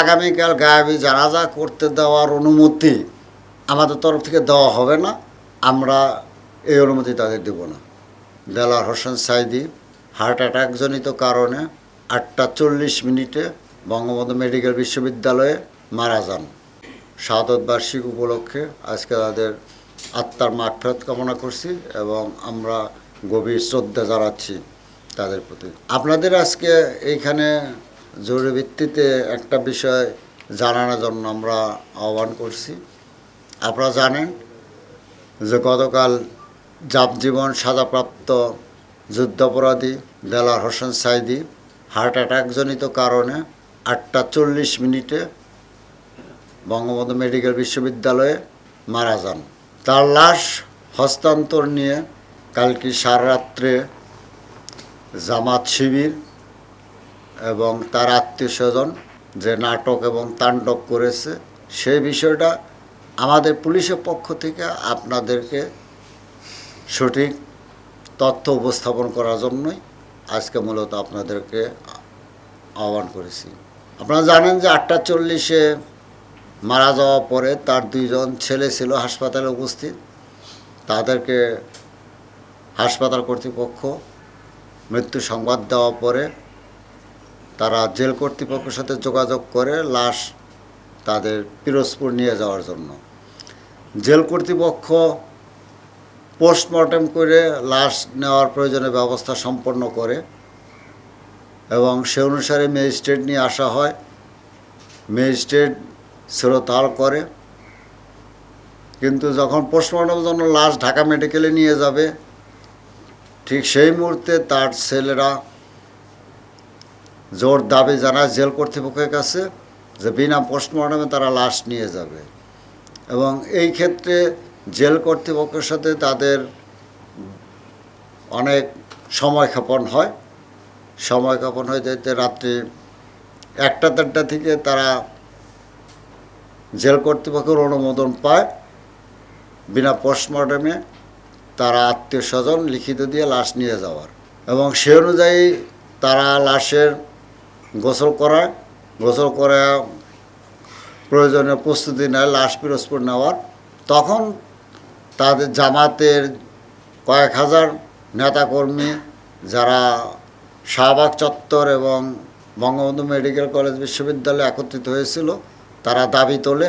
আগামীকাল গায়াবি জানাজা করতে দেওয়ার অনুমতি আমাদের তরফ থেকে দেওয়া হবে না, আমরা এই অনুমতি তাদের দেব না। দেলার হোসেন সাইদি, হার্ট অ্যাটাকজনিত কারণে আটটা চল্লিশ মিনিটে বঙ্গবন্ধু মেডিকেল বিশ্ববিদ্যালয়ে মারা যান। শাহাদত উপলক্ষে আজকে তাদের আত্মার মাগফেরত কামনা করছি এবং আমরা গভীর শ্রদ্ধা জানাচ্ছি তাদের প্রতি। আপনাদের আজকে এইখানে জরুরি ভিত্তিতে একটা বিষয় জানানোর জন্য আমরা আহ্বান করছি। আপনারা জানেন যে গতকাল যাবজীবন সাজাপ্রাপ্ত যুদ্ধাপরাধী দেলার হোসেন সাইদি হার্ট অ্যাটাকজনিত কারণে আটটা চল্লিশ মিনিটে বঙ্গবন্ধু মেডিকেল বিশ্ববিদ্যালয়ে মারা যান। তার লাশ হস্তান্তর নিয়ে কালকে সারা রাত্রে জামাত শিবির এবং তার আত্মীয় স্বজন যে নাটক এবং তাণ্ডব করেছে, সেই বিষয়টা আমাদের পুলিশের পক্ষ থেকে আপনাদেরকে সঠিক তথ্য উপস্থাপন করার জন্যই আজকে মূলত আপনাদেরকে আহ্বান করেছি। আপনারা জানেন যে আটটা চল্লিশে মারা যাওয়ার পরে তার দুইজন ছেলে ছিল হাসপাতালে উপস্থিত। তাদেরকে হাসপাতাল কর্তৃপক্ষ মৃত্যু সংবাদ দেওয়ার পরে তারা জেল কর্তৃপক্ষের সাথে যোগাযোগ করে লাশ তাদের পিরোজপুর নিয়ে যাওয়ার জন্য। জেল কর্তৃপক্ষ পোস্টমর্টেম করে লাশ নেওয়ার প্রয়োজনীয় ব্যবস্থা সম্পন্ন করে এবং সে অনুসারে ম্যাজিস্ট্রেট নিয়ে আসা হয়। ম্যাজিস্ট্রেট শ্রোতাল করে। কিন্তু যখন পোস্টমর্টমের জন্য লাশ ঢাকা মেডিকেলে নিয়ে যাবে, ঠিক সেই মুহূর্তে তার ছেলেরা জোর দাবি জানায় জেল কর্তৃপক্ষের কাছে যে বিনা পোস্টমর্টমে তারা লাশ নিয়ে যাবে। এবং এই ক্ষেত্রে জেল কর্তৃপক্ষের সাথে তাদের অনেক সময় ক্ষেপণ হয়। সময় ক্ষেপণ হয়ে যেতে রাত্রি একটা দেড়টা থেকে তারা জেল কর্তৃপক্ষের অনুমোদন পায়। বিনা পোস্টমর্টমে তারা আত্মীয় স্বজন লিখিত দিয়ে লাশ নিয়ে যাওয়ার। এবং সে অনুযায়ী তারা লাশের গোসল করায় গোসল করে প্রয়োজনীয় প্রস্তুতি নেয় লাশ পিরোজপুর নেওয়ার। তখন তাদের জামাতের কয়েক হাজার নেতাকর্মী যারা শাহবাগ চত্বর এবং বঙ্গবন্ধু মেডিকেল কলেজ বিশ্ববিদ্যালয়ে একত্রিত হয়েছিল, তারা দাবি তোলে,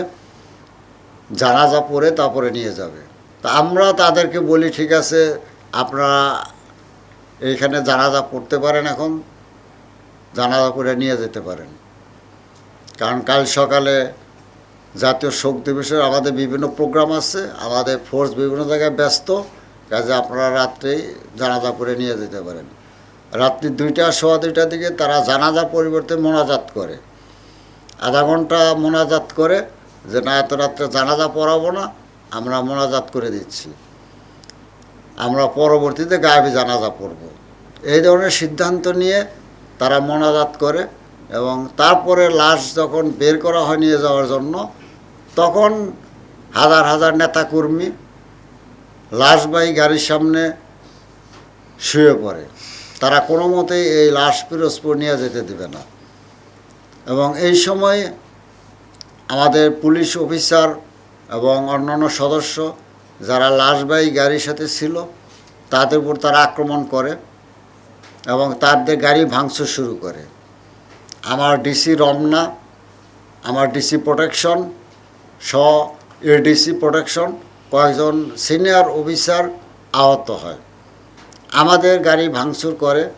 জানাজা পড়ে তারপরে নিয়ে যাবে। তা আমরা তাদেরকে বলি, ঠিক আছে, আপনারা এইখানে জানাজা পড়তে পারেন এখন। জানাজা করে নিয়ে যেতে পারেন। কারণ কাল সকালে জাতীয় শোক দিবসের আমাদের বিভিন্ন প্রোগ্রাম আছে আমাদের ফোর্স বিভিন্ন জায়গায় ব্যস্ত, কাজে আপনারা রাত্রেই জানাজা করে নিয়ে যেতে পারেন। রাত্রি দুইটা সোয়া দুইটার দিকে তারা জানাজা পরিবর্তে মোনাজাত করে। আধা ঘণ্টা মোনাজাত করে যে, না, এত রাত্রে জানাজা পড়াবো না, আমরা মোনাজাত করে দিচ্ছি। আমরা পরবর্তীতে গায়েবী জানাজা পড়ব। এই ধরনের সিদ্ধান্ত নিয়ে তারা মোনাজাত করে এবং তারপরে লাশ যখন বের করা হয় নিয়ে যাওয়ার জন্য, তখন হাজার হাজার নেতাকর্মী লাশবাহী গাড়ির সামনে শুয়ে পড়ে। তারা কোনো মতেই এই লাশ পিরোজপুর নিয়ে যেতে দেবে না। এবং এই সময় আমাদের পুলিশ অফিসার এবং অন্যান্য সদস্য যারা লাশবাহী গাড়ির সাথে ছিল, তাদের উপর তারা আক্রমণ করে। এবং তাদের গাড়ি ভাঙচুর শুরু করে। আমার ডিসি রমনা, আমার ডিসি প্রোটেকশন স এডিসি প্রোটেকশন কয়েকজন সিনিয়র অফিসার আহত হয়। আমাদের গাড়ি ভাঙচুর করে,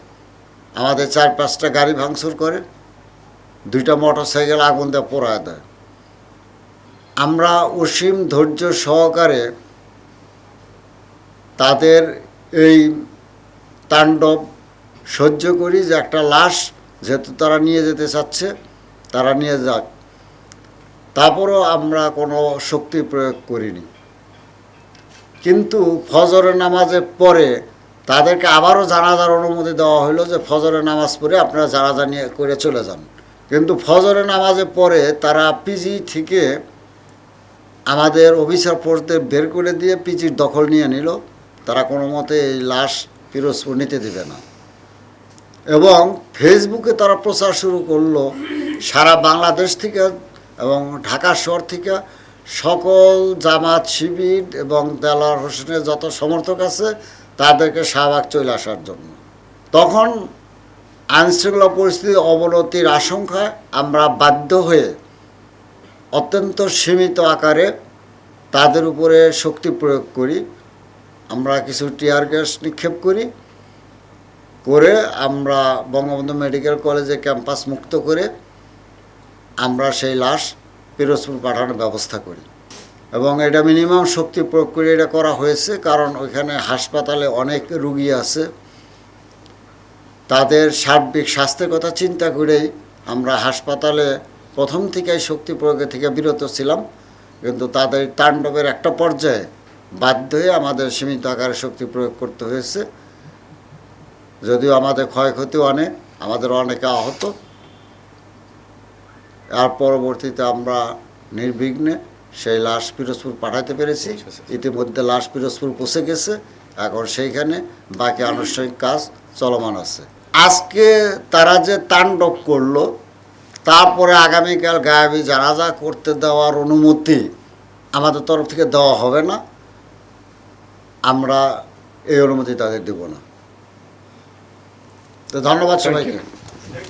আমাদের চার পাঁচটা গাড়ি ভাঙচুর করে, দুইটা মোটর সাইকেল আগুন দিয়ে পোড়ায় দেয়। আমরা অসীম ধৈর্য সহকারে তাদের এই তাণ্ডব সহ্য করি যে একটা লাশ যেহেতু তারা নিয়ে যেতে চাচ্ছে, তারা নিয়ে যাক। তারপরও আমরা কোনো শক্তি প্রয়োগ করিনি। কিন্তু ফজরের নামাজের পরে তাদেরকে আবারও জানাজার অনুমতি দেওয়া হলো যে ফজরের নামাজ পড়ে আপনারা জানাজা নিয়ে করে চলে যান। কিন্তু ফজরের নামাজের পরে তারা পিজি থেকে আমাদের অফিসার ফোর্সদের বের করে দিয়ে পিজির দখল নিয়ে নিল। তারা কোনো মতে এই লাশ পিরোজপুর নিতে দেবে না। এবং ফেসবুকে তারা প্রচার শুরু করল। সারা বাংলাদেশ থেকে এবং ঢাকা শহর থেকে সকল জামাত শিবির এবং দেলার হোসেনের যত সমর্থক আছে, তাদেরকে শাহবাগ চলে আসার জন্য। তখন আইনশৃঙ্খলা পরিস্থিতির অবনতির আশঙ্কায় আমরা বাধ্য হয়ে অত্যন্ত সীমিত আকারে তাদের উপরে শক্তি প্রয়োগ করি। আমরা কিছু টিয়ার গ্যাস নিক্ষেপ করি। করে আমরা বঙ্গবন্ধু মেডিকেল কলেজে ক্যাম্পাস মুক্ত করে আমরা সেই লাশ পিরোজপুর পাঠানোর ব্যবস্থা করি। এবং এটা মিনিমাম শক্তি প্রয়োগ করে এটা করা হয়েছে, কারণ ওইখানে হাসপাতালে অনেক রুগী আছে। তাদের সার্বিক স্বাস্থ্যের কথা চিন্তা করেই আমরা হাসপাতালে প্রথম থেকেই শক্তি প্রয়োগের থেকে বিরত ছিলাম। কিন্তু তাদের তাণ্ডবের একটা পর্যায়ে বাধ্য হয়ে আমাদের সীমিত আকারে শক্তি প্রয়োগ করতে হয়েছে। যদিও আমাদের ক্ষয়ক্ষতি অনেক আমাদের অনেকে আহত। আর পরবর্তীতে আমরা নির্বিঘ্নে সেই লাশ পিরোজপুর পাঠাতে পেরেছি। ইতিমধ্যে লাশ পিরোজপুর পৌঁছে গেছে। এখন সেইখানে বাকি আনুষ্ঠানিক কাজ চলমান আছে। আজকে তারা যে তাণ্ডব করল তারপরে আগামীকাল গায়াবি জানাজা করতে দেওয়ার অনুমতি আমাদের তরফ থেকে দেওয়া হবে না। আমরা এই অনুমতি তাদের দেব না। তো ধন্যবাদ. সবাইকে